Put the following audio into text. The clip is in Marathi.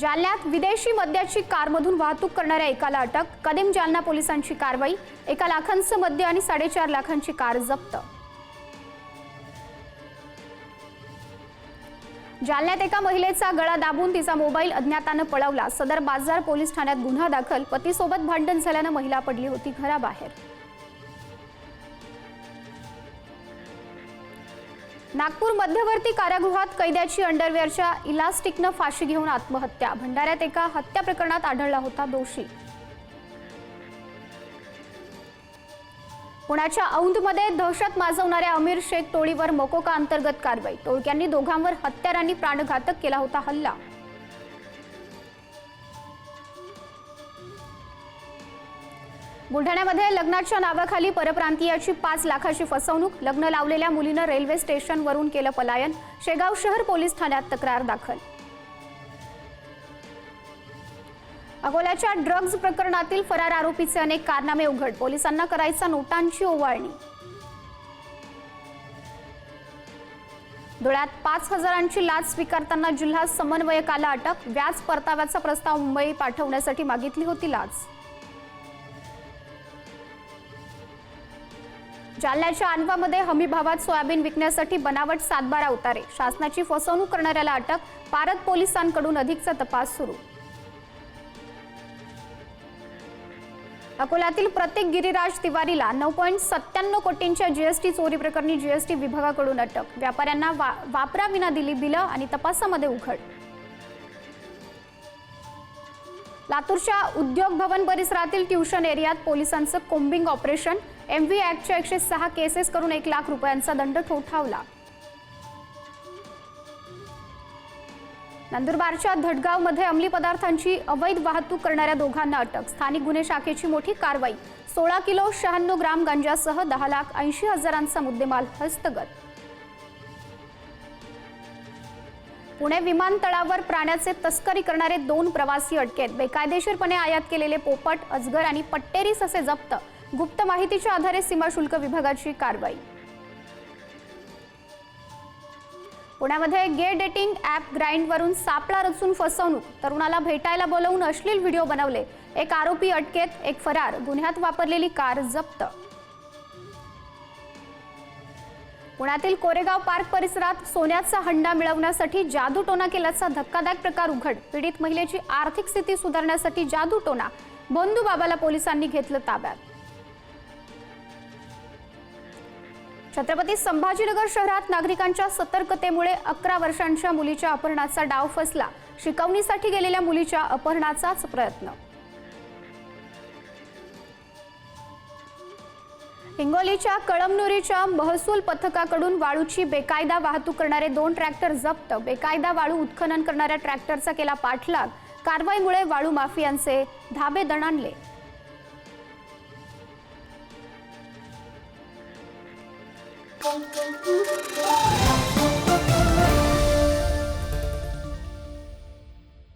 जालन्यात विदेशी मद्याची कारमधून वाहतूक करणाऱ्या एकाला अटक. कदीम जालना पोलिसांची कारवाई. एका लाखांचं मद्य आणि साडेचार लाखांची कार जप्त. जालन्यात एका महिलेचा गळा दाबून तिचा मोबाईल अज्ञातानं पळवला. सदर बाजार पोलीस ठाण्यात गुन्हा दाखल. पतीसोबत भांडण झाल्यानं महिला पडली होती घराबाहेर. नागपूर मध्यवर्ती कारागृहात कैद्याची अंडरवेअरच्या इलास्टिकनं फाशी घेऊन आत्महत्या. भंडाऱ्यात एका हत्या प्रकरणात आढळला होता दोषी. पुण्याच्या औंधमध्ये दहशत माजवणाऱ्या अमीर शेख टोळीवर मोकोका अंतर्गत कारवाई. टोळक्यांनी दोघांवर हत्यारांनी प्राणघातक केला होता हल्ला. बुलढाण्यामध्ये लग्नाच्या नावाखाली परप्रांतीयाची पाच लाखाची फसवणूक. लग्न लावलेल्या मुलीनं रेल्वे स्टेशनवरून केलं पलायन. शेगाव शहर पोलीस ठाण्यात तक्रार दाखल. अकोल्याच्या ड्रग्ज प्रकरणातील फरार आरोपीचे अनेक कारनामे उघड. पोलिसांना करायचा नोटांची ओवाळणी. धुळ्यात पाच हजारांची लाच स्वीकारताना जिल्हा समन्वयकाला अटक. व्याज परताव्याचा प्रस्ताव मुंबई पाठवण्यासाठी मागितली होती लाच. जालन्याच्या आणवामध्ये हमीभावात सोयाबीन विकण्यासाठी बनावट सातबारा उतारे. शासनाची फसवणूक करणाऱ्याला अटक पारत पोलिसांकडून अधिकचा तपास सुरू. अकोल्यातील प्रत्येक गिरीराज तिवारीला नऊ पॉईंट सत्त्याण्णव कोटींच्या जीएसटी चोरी प्रकरणी जीएसटी विभागाकडून अटक. व्यापाऱ्यांना वा वापराविना दिली बिलं आणि तपासामध्ये उघड. लातूरच्या उद्योग भवन परिसरातील ट्युशन एरियात पोलिसांचं कोम्बिंग ऑपरेशन. एम व्ही ॲक्टच्या एकशे सहा केसेस करून एक लाख रुपयांचा दंड ठोठावला. नंदुरबारच्या धडगावमध्ये अंमली पदार्थांची अवैध वाहतूक करणाऱ्या दोघांना अटक. स्थानिक गुन्हे शाखेची मोठी कारवाई. सोळा किलो शहाण्णव ग्राम गांजासह दहा लाख ऐंशी हजारांचा मुद्देमाल हस्तगत. पुणे विमानतळावर प्राण्याचे तस्करी करणारे दोन प्रवासी अटकेत. बेकायदेशीरपणे आयात केलेले पोपट अजगर आणि पट्टेरीस असे जप्त. गुप्त माहितीच्या आधारे सीमा शुल्क विभागाची कारवाई. पुण्यामध्ये गे डेटिंग ॲप ग्राइंडवरून सापळा रचून फसवणूक. तरुणाला भेटायला बोलवून अश्लील व्हिडिओ बनवले. एक आरोपी अटकेत एक फरार. गुन्ह्यात वापरलेली कार जप्त. पुण्यातील कोरेगाव पार्क परिसरात सोन्याचा हंडा मिळवण्यासाठी जादूटोना केल्याचा धक्कादायक प्रकार उघड. पीडित महिलेची आर्थिक स्थिती सुधारण्यासाठी जादूटोना बंधू बाबाला पोलिसांनी घेतलं ताब्यात. छत्रपती संभाजीनगर शहरात नागरिकांच्या सतर्कतेमुळे अकरा वर्षांच्या मुलीच्या अपहरणाचा डाव फसला. शिकवणीसाठी गेलेल्या मुलीच्या अपहरणाचाच प्रयत्न हिंगोलीच्या कळमनुरीच्या महसूल पथकाकडून वाळूची बेकायदा वाहतूक करणारे दोन ट्रॅक्टर जप्त बेकायदा वाळू उत्खनन करणाऱ्या ट्रॅक्टरचा केला पाठलाग कारवाईमुळे वाळू माफियांचे धाबे दणाणले